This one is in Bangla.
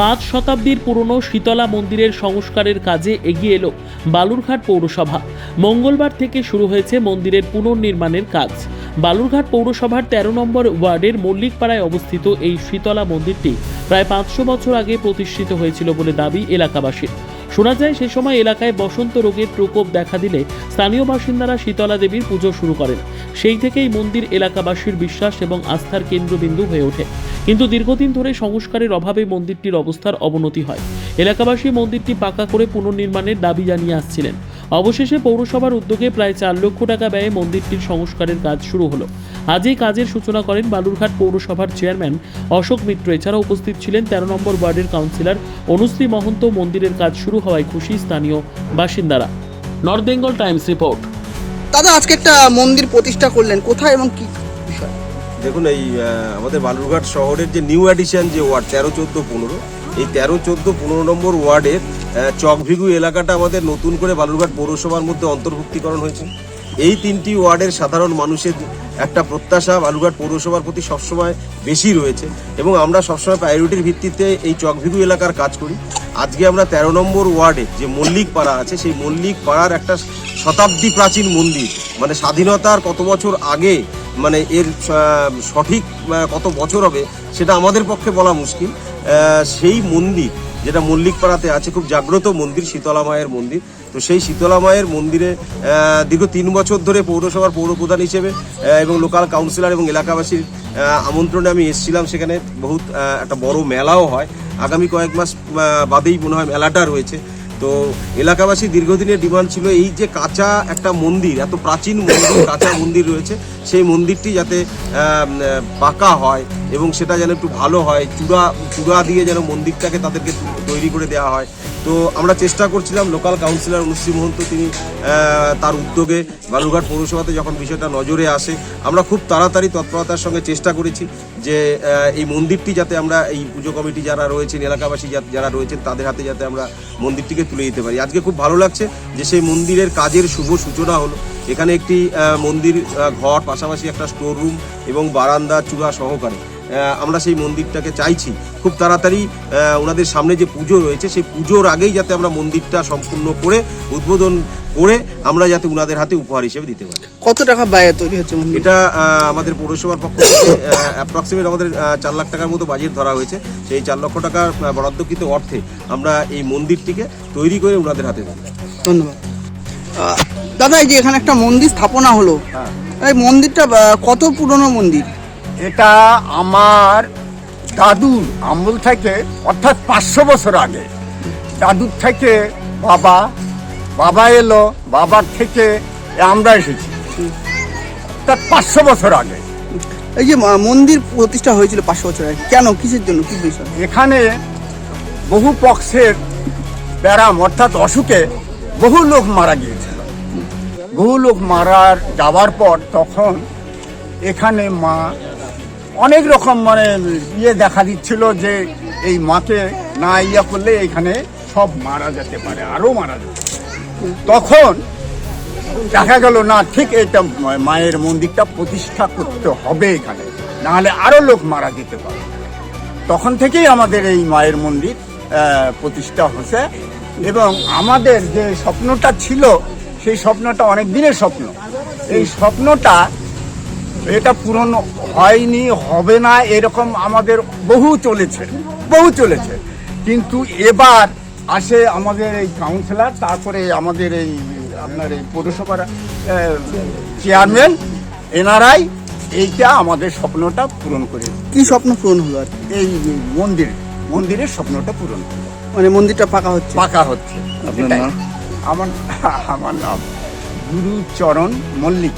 পাঁচ শতাব্দীর পুরনো শীতলা মন্দিরের সংস্কারের কাজে এগিয়ে এলো বালুরঘাট পৌরসভা। মঙ্গলবার থেকে শুরু হয়েছে মন্দিরের পুনর্নির্মাণের কাজ। বালুরঘাট পৌরসভার তেরো নম্বর ওয়ার্ডের মল্লিকপাড়ায় অবস্থিত এই শীতলা মন্দিরটি প্রায় পাঁচশো বছর আগে প্রতিষ্ঠিত হয়েছিল বলে দাবি এলাকাবাসীর। শোনা যায়, সে সময় এলাকায় বসন্ত রোগের প্রকোপ দেখা দিলে স্থানীয় বাসিন্দারা শীতলা দেবীর পুজো শুরু করেন। সেই থেকেই মন্দির এলাকাবাসীর বিশ্বাস এবং আস্থার কেন্দ্রবিন্দু হয়ে ওঠে। কিন্তু দীর্ঘদিন ধরে সংস্কারের অভাবে মন্দিরটির অবস্থার অবনতি হয়। এলাকাবাসী মন্দিরটি পাকা করে পুনর্নির্মাণের দাবি জানিয়ে আসছিলেন। অবশেষে পৌরসভার উদ্যোগে প্রায় চার লক্ষ টাকা ব্যয়ে মন্দিরটির সংস্কারের কাজ শুরু হলো। আজ এই কাজের সূচনা করেন বালুরঘাট পৌরসভার চেয়ারম্যান অশোক মিত্র। এছাড়া উপস্থিত ছিলেন তেরো নম্বর ওয়ার্ডের কাউন্সিলর অনুশ্রী মহন্ত। মন্দিরের কাজ শুরু হওয়ায় খুশি স্থানীয় বাসিন্দারা। North Bengal times report. দাদা, আজকে একটা মন্দির প্রতিষ্ঠা করলেন। কোথায় এবং কি দেখুন, এই আমাদের বালুরঘাট শহরের যে নিউ অ্যাডিশন যে ওয়ার্ড তেরো চোদ্দ পনেরো, এই তেরো চোদ্দ পনেরো নম্বর ওয়ার্ডের চকভিগু এলাকাটা আমাদের নতুন করে বালুরঘাট পৌরসভার মধ্যে অন্তর্ভুক্তিকরণ হয়েছে। এই তিনটি ওয়ার্ডের সাধারণ মানুষের একটা প্রত্যাশা বালুরঘাট পৌরসভার প্রতি সবসময় বেশি রয়েছে এবং আমরা সবসময় প্রায়োরিটির ভিত্তিতে এই চকভিগু এলাকার কাজ করি। আজকে আমরা তেরো নম্বর ওয়ার্ডে যে মল্লিক পাড়া আছে, সেই মল্লিক পাড়ার একটা শতাব্দী প্রাচীন মন্দির মানে স্বাধীনতার কত বছর আগে মানে এর সঠিক কত বছর হবে, সেটা আমাদের পক্ষে বলা মুশকিল। সেই মন্দির, যেটা মল্লিকপাড়াতে আছে, খুব জাগ্রত মন্দির, শীতলা মায়ের মন্দির। তো সেই শীতলা মায়ের মন্দিরে দীর্ঘ তিন বছর ধরে পৌরসভার পৌরপ্রধান হিসেবে এবং লোকাল কাউন্সিলর এবং এলাকাবাসীর আমন্ত্রণে আমি এসেছিলাম সেখানে। বহুত একটা বড় মেলাও হয়। আগামী কয়েক মাস বাদেই মনে হয় মেলাটা রয়েছে। তো এলাকাবাসী দীর্ঘদিনের ডিমান্ড ছিল এই যে কাঁচা একটা মন্দির এত প্রাচীন মন্দির কাঁচা মন্দির রয়েছে সেই মন্দিরটি যাতে পাকা হয় এবং সেটা যেন একটু ভালো হয় চূড়া চূড়া দিয়ে যেন মন্দিরটাকে তাদেরকে তৈরি করে দেওয়া হয়। তো আমরা চেষ্টা করছিলাম লোকাল কাউন্সিলর অনুশ্রী মহন্ত, তিনি তার উদ্যোগে বালুরঘাট পৌরসভাতে যখন বিষয়টা নজরে আসে, আমরা খুব তাড়াতাড়ি তৎপরতার সঙ্গে চেষ্টা করেছি যে এই মন্দিরটি যাতে আমরা, এই পুজো কমিটি যারা রয়েছেন, এলাকাবাসী যারা রয়েছেন, তাদের হাতে যাতে আমরা মন্দিরটিকে তুলে দিতে পারি। আজকে খুব ভালো লাগছে যে সেই মন্দিরের কাজের শুভ সূচনা হলো। এখানে একটি মন্দির ঘর, পাশাপাশি একটা স্টোর রুম এবং বারান্দা চূড়া সহকারে। আমরা সেই মন্দিরটাকে চাইছি। খুব তাড়াতাড়ি ওনাদের সামনে যে পুজো রয়েছে সেই পুজোর আগেই যাতে আমরা মন্দিরটা সম্পূর্ণ করে উদ্বোধন করে আমরা যাতে ওনাদের হাতে উপহার হিসেবে দিতে পারি। কত টাকা ব্যয়ে তৈরি হচ্ছে এটা আমাদের পৌরসভার পক্ষ থেকে অ্যাপ্রক্সিমেট আমাদের চার লাখ টাকার মতো বাজেট ধরা হয়েছে। সেই চার লক্ষ টাকার বরাদ্দকৃত অর্থে আমরা এই মন্দিরটিকে তৈরি করে ওনাদের হাতে দিই ধন্যবাদ। দাদা এই যে এখানে একটা মন্দির স্থাপনা হলো। হ্যাঁ। এই মন্দিরটা কত পুরনো মন্দির? এটা আমার দাদুর আমল থেকে অর্থাৎ পাঁচশো বছর আগে। দাদুর থেকে বাবা বাবা এলো বাবার থেকে আমরা এসেছি। তার পাঁচশো বছর আগে। এই যে মন্দির প্রতিষ্ঠা হয়েছিল পাঁচশো বছর আগে কেন কিসের জন্য কি বিষয়? এখানে বহু পক্ষের ব্যারাম অর্থাৎ অসুখে বহু লোক মারা গিয়েছিল। বহু লোক মারার যাওয়ার পর তখন এখানে মা অনেক রকম মানে ইয়ে দেখা দিচ্ছিল যে এই মাকে না ইয়া করলে এখানে সব মারা যেতে পারে, আরও মারা যেতে তখন দেখা গেল, না, ঠিক এটা মায়ের মন্দিরটা প্রতিষ্ঠা করতে হবে এখানে, নাহলে আরও লোক মারা যেতে পারে। তখন থেকেই আমাদের এই মায়ের মন্দির প্রতিষ্ঠা হয়েছে। এবং আমাদের যে স্বপ্নটা ছিল, সেই স্বপ্নটা অনেক দিনের স্বপ্ন। এই স্বপ্নটা এটা পূরণ হয়নি হবে না এরকম আমাদের বহু চলেছে বহু চলেছে। কিন্তু এবার আসে আমাদের এই কাউন্সিলর তারপরে আমাদের এই আপনার এই পৌরসভার চেয়ারম্যান এনারাই এইটা আমাদের স্বপ্নটা পূরণ করে কি স্বপ্ন পূরণ হলো আর এই মন্দির মন্দিরের স্বপ্নটা পূরণ হলো। মানে মন্দিরটা পাকা হচ্ছে? পাকা হচ্ছে আপনার নাম? আমার আমার নাম গুরুচরণ মল্লিক।